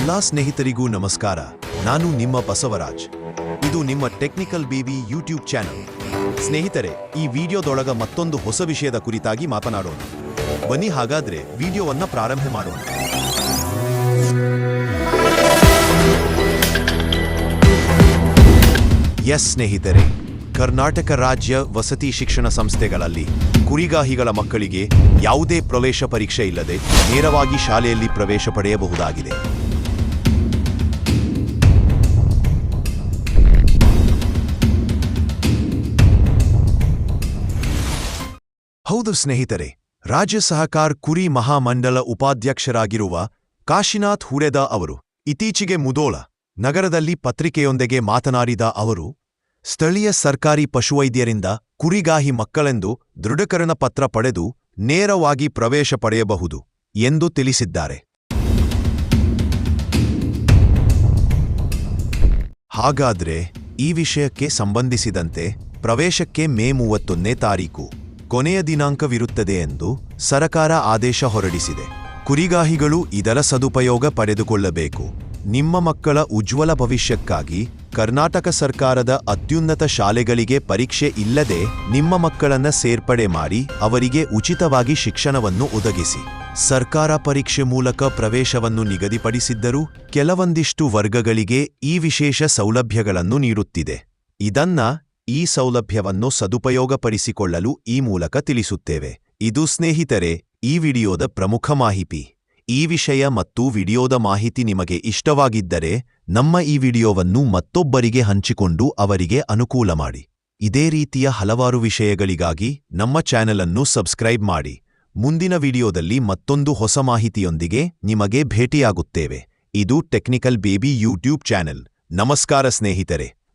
ಎಲ್ಲಾ ಸ್ನೇಹಿತರಿಗೂ ನಮಸ್ಕಾರ. ನಾನು ನಿಮ್ಮ ಬಸವರಾಜ್. ಇದು ನಿಮ್ಮ ಟೆಕ್ನಿಕಲ್ ಬೇಬಿ ಯೂಟ್ಯೂಬ್ ಚಾನೆಲ್. ಸ್ನೇಹಿತರೆ, ಈ ವಿಡಿಯೋದೊಳಗ ಮತ್ತೊಂದು ಹೊಸ ವಿಷಯದ ಕುರಿತಾಗಿ ಮಾತನಾಡೋಣ. ಬನ್ನಿ ಹಾಗಾದ್ರೆ ವಿಡಿಯೋವನ್ನ ಪ್ರಾರಂಭ ಮಾಡೋಣ. ಎಸ್ ಸ್ನೇಹಿತರೆ, ಕರ್ನಾಟಕ ರಾಜ್ಯ ವಸತಿ ಶಿಕ್ಷಣ ಸಂಸ್ಥೆಗಳಲ್ಲಿ ಕುರಿಗಾಹಿಗಳ ಮಕ್ಕಳಿಗೆ ಯಾವುದೇ ಪ್ರವೇಶ ಪರೀಕ್ಷೆ ಇಲ್ಲದೆ ನೇರವಾಗಿ ಶಾಲೆಯಲ್ಲಿ ಪ್ರವೇಶ ಪಡೆಯಬಹುದಾಗಿದೆ. ಹೌದು ಸ್ನೇಹಿತರೆ, ರಾಜ್ಯ ಸಹಕಾರ್ ಕುರಿ ಮಹಾಮಂಡಲ ಉಪಾಧ್ಯಕ್ಷರಾಗಿರುವ ಕಾಶಿನಾಥ್ ಹುಡೆದ ಅವರು ಇತ್ತೀಚೆಗೆ ಮುದೋಳ ನಗರದಲ್ಲಿ ಪತ್ರಿಕೆಯೊಂದಿಗೆ ಮಾತನಾಡಿದ ಅವರು, ಸ್ಥಳೀಯ ಸರ್ಕಾರಿ ಪಶುವೈದ್ಯರಿಂದ ಕುರಿಗಾಹಿ ಮಕ್ಕಳೆಂದು ದೃಢಕರಣ ಪತ್ರ ಪಡೆದು ನೇರವಾಗಿ ಪ್ರವೇಶ ಪಡೆಯಬಹುದು ಎಂದು ತಿಳಿಸಿದ್ದಾರೆ. ಹಾಗಾದ್ರೆ ಈ ವಿಷಯಕ್ಕೆ ಸಂಬಂಧಿಸಿದಂತೆ ಪ್ರವೇಶಕ್ಕೆ ಮೇ ಮೂವತ್ತೊಂದನೇ ತಾರೀಕು. ಕೊನೆಯ ದಿನಾಂಕವಿರುತ್ತದೆ ಎಂದು ಸರಕಾರ ಆದೇಶ ಹೊರಡಿಸಿದೆ. ಕುರಿಗಾಹಿಗಳು ಇದರ ಸದುಪಯೋಗ ಪಡೆದುಕೊಳ್ಳಬೇಕು. ನಿಮ್ಮ ಮಕ್ಕಳ ಉಜ್ವಲ ಭವಿಷ್ಯಕ್ಕಾಗಿ ಕರ್ನಾಟಕ ಸರ್ಕಾರದ ಅತ್ಯುನ್ನತ ಶಾಲೆಗಳಿಗೆ ಪರೀಕ್ಷೆ ಇಲ್ಲದೆ ನಿಮ್ಮ ಮಕ್ಕಳನ್ನ ಸೇರ್ಪಡೆ ಮಾಡಿ ಅವರಿಗೆ ಉಚಿತವಾಗಿ ಶಿಕ್ಷಣವನ್ನು ಒದಗಿಸಿ. ಸರ್ಕಾರ ಪರೀಕ್ಷೆ ಮೂಲಕ ಪ್ರವೇಶವನ್ನು ನಿಗದಿಪಡಿಸಿದ್ದರೂ ಕೆಲವೊಂದಿಷ್ಟು ವರ್ಗಗಳಿಗೆ ಈ ವಿಶೇಷ ಸೌಲಭ್ಯಗಳನ್ನು ನೀಡುತ್ತಿದೆ. ಇದನ್ನ ಈ ಸೌಲಭ್ಯವನ್ನು ಸದುಪಯೋಗಪಡಿಸಿಕೊಳ್ಳಲು ಈ ಮೂಲಕ ತಿಳಿಸುತ್ತೇವೆ. ಇದು ಸ್ನೇಹಿತರೆ, ಈ ವಿಡಿಯೋದ ಪ್ರಮುಖ ಮಾಹಿತಿ. ಈ ವಿಷಯ ಮತ್ತು ವಿಡಿಯೋದ ಮಾಹಿತಿ ನಿಮಗೆ ಇಷ್ಟವಾಗಿದ್ದರೆ, ನಮ್ಮ ಈ ವಿಡಿಯೋವನ್ನು ಮತ್ತೊಬ್ಬರಿಗೆ ಹಂಚಿಕೊಂಡು ಅವರಿಗೆ ಅನುಕೂಲ ಮಾಡಿ. ಇದೇ ರೀತಿಯ ಹಲವಾರು ವಿಷಯಗಳಿಗಾಗಿ ನಮ್ಮ ಚಾನೆಲ್ ಅನ್ನು ಸಬ್ಸ್ಕ್ರೈಬ್ ಮಾಡಿ. ಮುಂದಿನ ವಿಡಿಯೋದಲ್ಲಿ ಮತ್ತೊಂದು ಹೊಸ ಮಾಹಿತಿಯೊಂದಿಗೆ ನಿಮಗೆ ಭೇಟಿಯಾಗುತ್ತೇವೆ. ಇದು ಟೆಕ್ನಿಕಲ್ ಬೇಬಿ ಯೂಟ್ಯೂಬ್ ಚಾನೆಲ್. ನಮಸ್ಕಾರ ಸ್ನೇಹಿತರೆ.